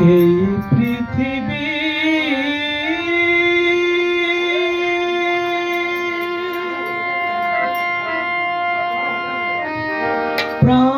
এই পৃথিবী। প্রাণ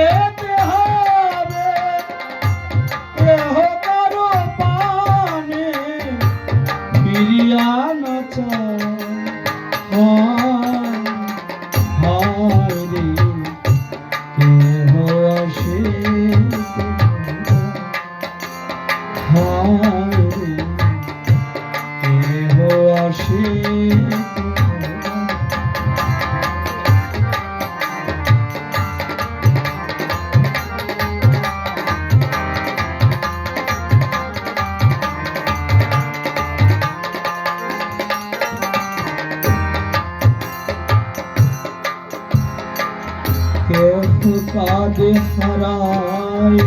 কাজে হারায়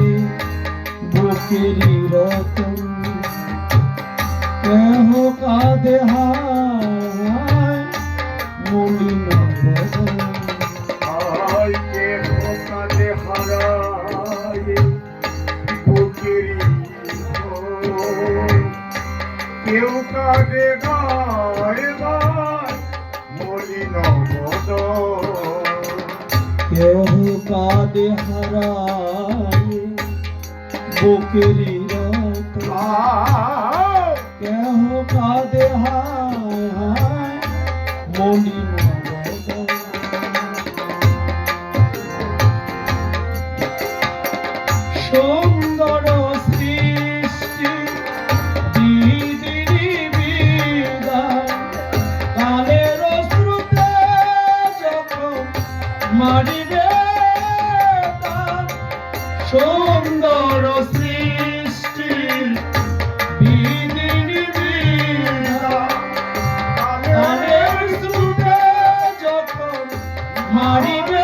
বুকেরি রতন। কেহ কাঁদে হারায় মলিন কেউ কাঁদে গায় মলিন বদল কেউ কাঁদে হারায় বুকেরি কেহ কাঁদে হারায় সুন্দর সৃষ্টি যখন মারিবে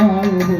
I'm